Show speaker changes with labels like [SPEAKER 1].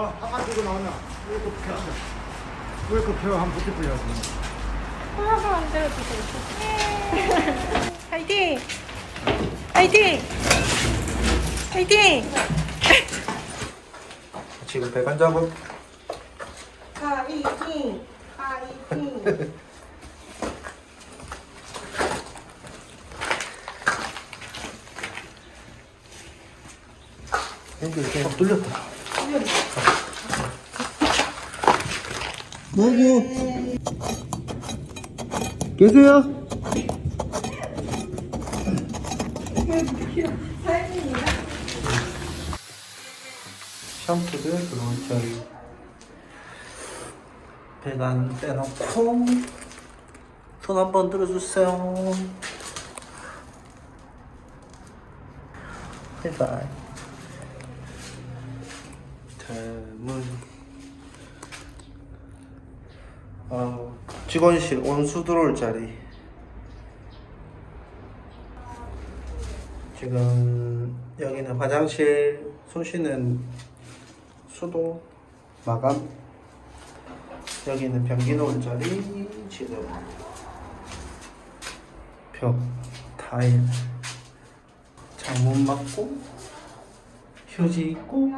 [SPEAKER 1] 어, 한만 들고 나오면 펴. 이거 펴. 한번 붙여 보려.
[SPEAKER 2] 하나도 안 들어주세요. 화이팅! 화이팅! 화이팅!
[SPEAKER 3] 지금 배관 작업
[SPEAKER 2] 화이팅! 화이팅!
[SPEAKER 3] 여기 이렇게 확 뚫렸다 누구 계세요? 샴푸들 그리고 저희 배관 빼놓고 손 한번 들어주세요. 바이바이 대문 아, 직원실 온수 들어올 자리. 지금 여기는 화장실 손 씻는 수도 마감. 여기는 변기 놓을 자리 지금. 벽 타일. 창문 막고 휴지 있고